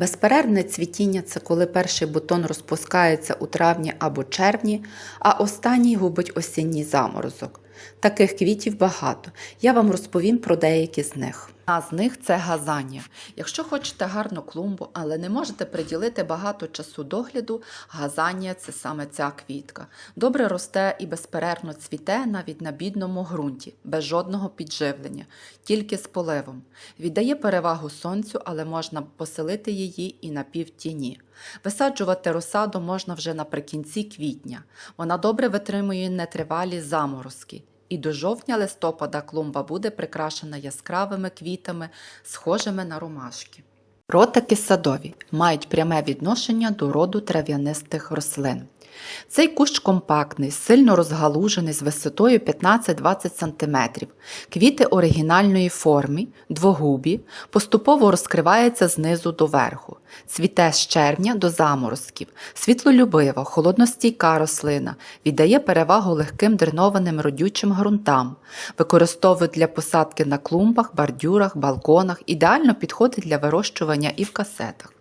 Безперервне цвітіння це коли перший бутон розпускається у травні або червні, а останній губить осінній заморозок. Таких квітів багато. Я вам розповім про деякі з них. Одна з них це газанія. Якщо хочете гарну клумбу, але не можете приділити багато часу догляду, газанія це саме ця квітка. Добре росте і безперервно цвіте навіть на бідному ґрунті, без жодного підживлення, тільки з поливом. Віддає перевагу сонцю, але можна поселити її і на півтіні. Висаджувати розсаду можна вже наприкінці квітня. Вона добре витримує нетривалі заморозки. І до жовтня-листопада клумба буде прикрашена яскравими квітами, схожими на ромашки. Ротики садові мають пряме відношення до роду трав'янистих рослин. Цей кущ компактний, сильно розгалужений з висотою 15-20 см. Квіти оригінальної форми, двогубі, поступово розкривається знизу до верху. Цвіте з червня до заморозків, світлолюбива, холодностійка рослина, віддає перевагу легким дренованим родючим ґрунтам, використовують для посадки на клумбах, бордюрах, балконах, ідеально підходить для вирощування і в касетах.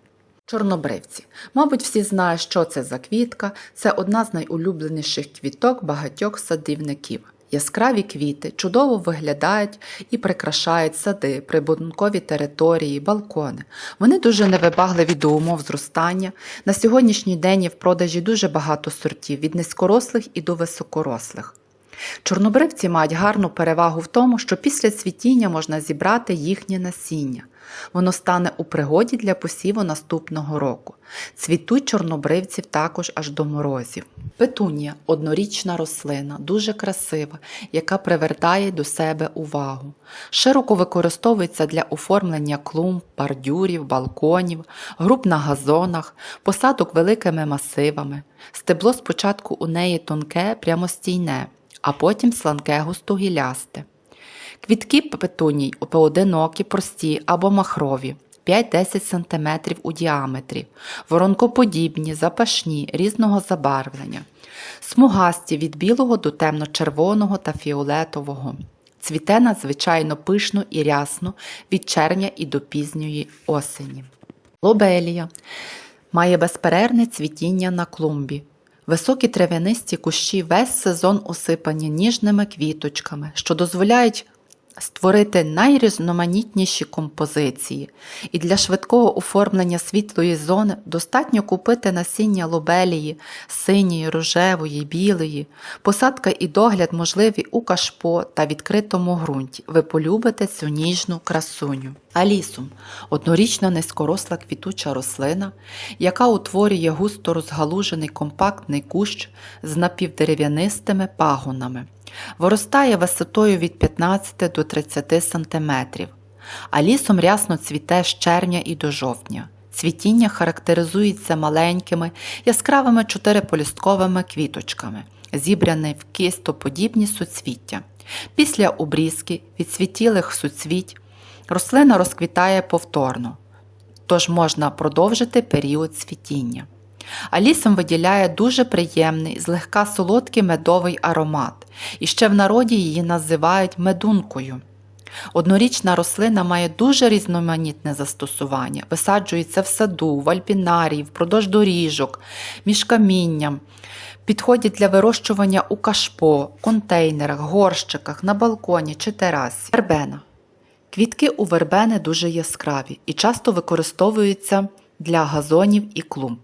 Чорнобривці. Мабуть, всі знають, що це за квітка. Це одна з найулюбленіших квіток багатьох садівників. Яскраві квіти чудово виглядають і прикрашають сади, прибудинкові території, балкони. Вони дуже невибагливі до умов зростання. На сьогоднішній день є в продажі дуже багато сортів від низькорослих і до високорослих. Чорнобривці мають гарну перевагу в тому, що після цвітіння можна зібрати їхнє насіння. Воно стане у пригоді для посіву наступного року. Цвітуть чорнобривців також аж до морозів. Петунія однорічна рослина, дуже красива, яка привертає до себе увагу. Широко використовується для оформлення клумб, бордюрів, балконів, груп на газонах, посадок великими масивами. Стебло спочатку у неї тонке, прямостійне, а потім сланке густогілясте. Квітки петуній поодинокі, прості або махрові, 5-10 см у діаметрі, воронкоподібні, запашні, різного забарвлення, смугасті від білого до темно-червоного та фіолетового. Цвіте надзвичайно пишно і рясно від червня і до пізньої осені. Лобелія має безперервне цвітіння на клумбі. Високі трав'янисті кущі весь сезон осипані ніжними квіточками, що дозволяють створити найрізноманітніші композиції. І для швидкого оформлення світлої зони достатньо купити насіння лобелії, синьої, рожевої, білої. Посадка і догляд можливі у кашпо та відкритому ґрунті. Ви полюбите цю ніжну красуню. Алісум однорічна низькоросла квітуча рослина, яка утворює густо розгалужений компактний кущ з напівдерев'янистими пагонами. Виростає висотою від 15 до 30 см, а лісом рясно цвіте з червня і до жовтня. Цвітіння характеризується маленькими, яскравими чотириполістковими квіточками, зібрані в кистоподібні суцвіття. Після обрізки відцвітілих суцвіть рослина розквітає повторно, тож можна продовжити період цвітіння. Алісом виділяє дуже приємний, злегка солодкий медовий аромат, і ще в народі її називають медункою. Однорічна рослина має дуже різноманітне застосування, висаджується в саду, в альпінарії, впродовж доріжок, між камінням, підходять для вирощування у кашпо, контейнерах, горщиках, на балконі чи терасі. Вербена. Квітки у вербени дуже яскраві і часто використовуються для газонів і клумб.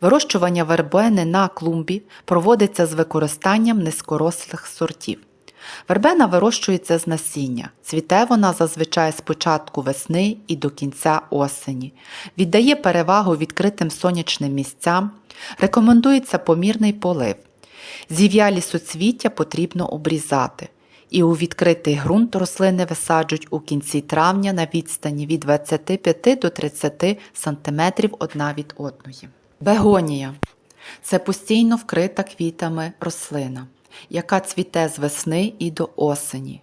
Вирощування вербени на клумбі проводиться з використанням низькорослих сортів. Вербена вирощується з насіння. Цвіте вона зазвичай з початку весни і до кінця осені. Віддає перевагу відкритим сонячним місцям. Рекомендується помірний полив. Зів'ялі суцвіття потрібно обрізати. І у відкритий ґрунт рослини висаджують у кінці травня на відстані від 25 до 30 см одна від одної. Бегонія це постійно вкрита квітами рослина, яка цвіте з весни і до осені.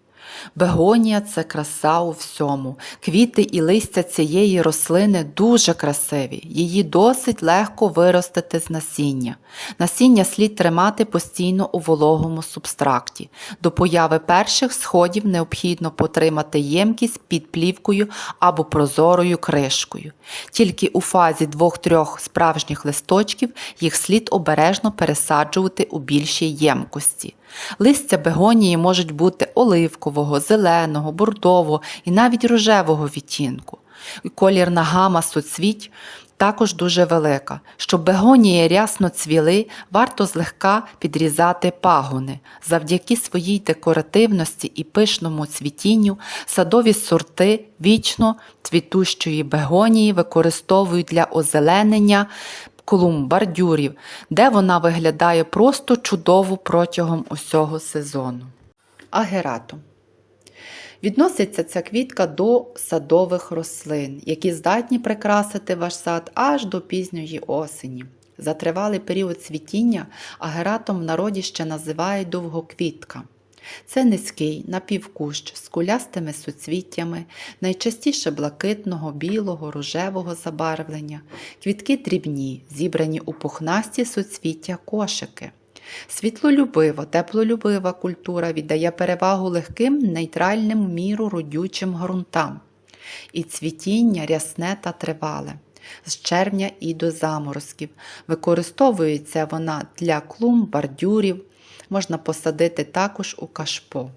Бегонія це краса у всьому. Квіти і листя цієї рослини дуже красиві. Її досить легко виростити з насіння. Насіння слід тримати постійно у вологому субстракті. До появи перших сходів необхідно потримати ємкість під плівкою або прозорою кришкою. Тільки у фазі двох-трьох справжніх листочків їх слід обережно пересаджувати у більшій ємкості. Листя бегонії можуть бути оливкового, зеленого, бордового і навіть рожевого відтінку. Колірна гама соцвіть також дуже велика. Щоб бегонії рясно цвіли, варто злегка підрізати пагони. Завдяки своїй декоративності і пишному цвітінню садові сорти вічно цвітущої бегонії використовують для озеленення клумб, бордюрів, де вона виглядає просто чудово протягом усього сезону. Агератум. Відноситься ця квітка до садових рослин, які здатні прикрасити ваш сад аж до пізньої осені. За тривалий період цвітіння агератом в народі ще називають довгоквітка. Це низький напівкущ з кулястими суцвіттями, найчастіше блакитного, білого, рожевого забарвлення, квітки дрібні, зібрані у пухнасті суцвіття кошики. Світлолюбива, теплолюбива культура віддає перевагу легким, нейтральним міру родючим ґрунтам. І цвітіння рясне та тривале. З червня і до заморозків. Використовується вона для клумб, бордюрів, можна посадити також у кашпо.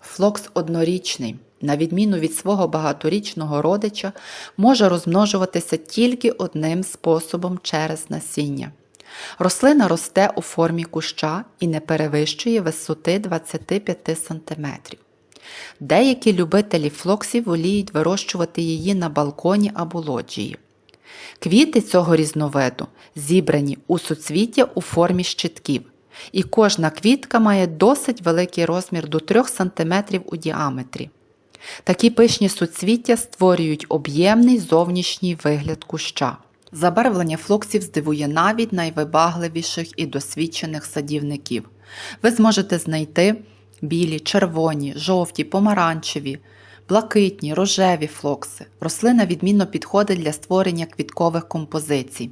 Флокс однорічний, на відміну від свого багаторічного родича, може розмножуватися тільки одним способом через насіння. Рослина росте у формі куща і не перевищує висоти 25 см. Деякі любителі флоксів воліють вирощувати її на балконі або лоджії. Квіти цього різновиду зібрані у суцвіття у формі щитків, і кожна квітка має досить великий розмір до 3 см у діаметрі. Такі пишні суцвіття створюють об'ємний зовнішній вигляд куща. Забарвлення флоксів здивує навіть найвибагливіших і досвідчених садівників. Ви зможете знайти білі, червоні, жовті, помаранчеві, блакитні, рожеві флокси. Рослина відмінно підходить для створення квіткових композицій.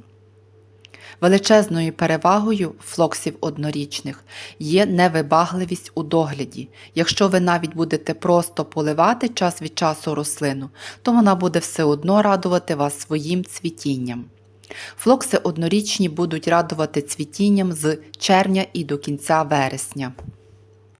Величезною перевагою флоксів однорічних є невибагливість у догляді. Якщо ви навіть будете просто поливати час від часу рослину, то вона буде все одно радувати вас своїм цвітінням. Флокси однорічні будуть радувати цвітінням з червня і до кінця вересня.